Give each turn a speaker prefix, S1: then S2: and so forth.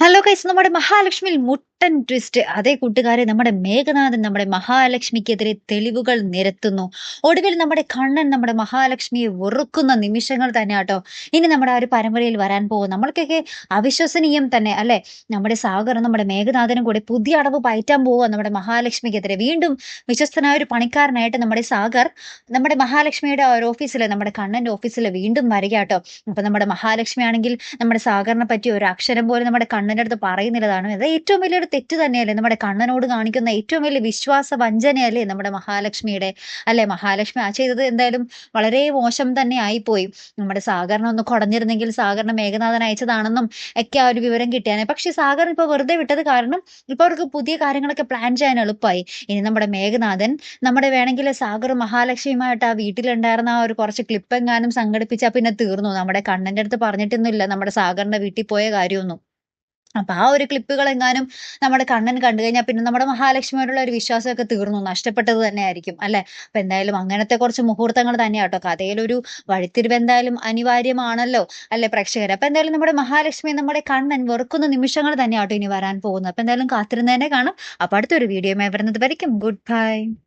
S1: Hello കൈസ് നമ്മുടെ മഹാലക്ഷ്മിയിൽ മുട്ടൻ twist അതേ കൂട്ടുകാരെ നമ്മുടെ മേഘനാഥൻ നമ്മുടെ മഹാലക്ഷ്മിക്കെതിരെ തെളിവുകൾ നിരത്തുന്നു. ഒടുവിൽ നമ്മുടെ കണ്ണൻ നമ്മുടെ മഹാലക്ഷ്മിയെ വെറുക്കുന്ന നിമിഷങ്ങൾ തന്നെ ആട്ടോ. ഇനി നമ്മുടെ ആ ഒരു പരമ്പരയിൽ വരാൻ പോകും നമ്മൾക്കൊക്കെ അവിശ്വസനീയം തന്നെ അല്ലെ? നമ്മുടെ സാഗർ നമ്മുടെ മേഘനാഥനും കൂടെ പുതിയ അടവ് പയറ്റാൻ പോവുക നമ്മുടെ മഹാലക്ഷ്മിക്കെതിരെ. വീണ്ടും വിശ്വസ്തനായ ഒരു പണിക്കാരനായിട്ട് നമ്മുടെ സാഗർ നമ്മുടെ മഹാലക്ഷ്മിയുടെ ആ ഒരു ഓഫീസിൽ നമ്മുടെ കണ്ണന്റെ ഓഫീസിൽ വീണ്ടും വരിക കേട്ടോ അപ്പൊ നമ്മുടെ മഹാലക്ഷ്മി ആണെങ്കിൽ നമ്മുടെ സാഗറിനെ പറ്റി ഒരു അക്ഷരം പോലും നമ്മുടെ കണ്ണന്റെ അടുത്ത് പറയുന്നില്ലതാണ് അത് ഏറ്റവും വലിയൊരു തെറ്റ് തന്നെയല്ലേ നമ്മുടെ കണ്ണനോട് കാണിക്കുന്ന ഏറ്റവും വലിയ വിശ്വാസ വഞ്ചനയല്ലേ നമ്മുടെ മഹാലക്ഷ്മിയുടെ അല്ലെ? മഹാലക്ഷ്മി ആ ചെയ്തത് എന്തായാലും വളരെ മോശം തന്നെ ആയിപ്പോയി. നമ്മുടെ സാഗറിനെ ഒന്ന് കുടഞ്ഞിരുന്നെങ്കിൽ സാഗറിനെ മേഘനാഥൻ അയച്ചതാണെന്നും ഒക്കെ ആ ഒരു വിവരം കിട്ടിയാണ്. പക്ഷെ സാഗർ ഇപ്പൊ വെറുതെ വിട്ടത് കാരണം ഇപ്പൊ അവർക്ക് പുതിയ കാര്യങ്ങളൊക്കെ പ്ലാൻ ചെയ്യാൻ എളുപ്പമായി. ഇനി നമ്മുടെ മേഘനാഥൻ നമ്മുടെ വേണമെങ്കിൽ സാഗർ മഹാലക്ഷ്മിയുമായിട്ട് ആ വീട്ടിലുണ്ടായിരുന്ന ആ ഒരു കുറച്ച് ക്ലിപ്പ് എങ്ങാനും സംഘടിപ്പിച്ചാൽ പിന്നെ തീർന്നു. നമ്മുടെ കണ്ണന്റെ അടുത്ത് പറഞ്ഞിട്ടൊന്നുമില്ല നമ്മുടെ സാഗറിന്റെ വീട്ടിൽ പോയ കാര്യമൊന്നും. അപ്പൊ ആ ഒരു ക്ലിപ്പുകൾ എങ്ങാനും നമ്മുടെ കണ്ണൻ കണ്ടു കഴിഞ്ഞാൽ പിന്നെ നമ്മുടെ മഹാലക്ഷ്മിയോടുള്ള ഒരു വിശ്വാസമൊക്കെ തീർന്നു നഷ്ടപ്പെട്ടത് തന്നെ ആയിരിക്കും അല്ലേ? അപ്പൊ എന്തായാലും അങ്ങനത്തെ കുറച്ച് മുഹൂർത്തങ്ങൾ തന്നെയാണ് കേട്ടോ കഥയിലൊരു വഴിത്തിരിവ് എന്തായാലും അനിവാര്യമാണല്ലോ അല്ലെ പ്രേക്ഷകർ അപ്പൊ എന്തായാലും നമ്മുടെ മഹാലക്ഷ്മി നമ്മുടെ കണ്ണൻ വെറുക്കുന്ന നിമിഷങ്ങൾ തന്നെയാട്ടോ ഇനി വരാൻ പോകുന്നത്. അപ്പൊ എന്തായാലും കാത്തിരുന്നതന്നെ കാണാം. അപ്പൊ അടുത്തൊരു വീഡിയോ വരുന്നത് വരയ്ക്കും. Good bye.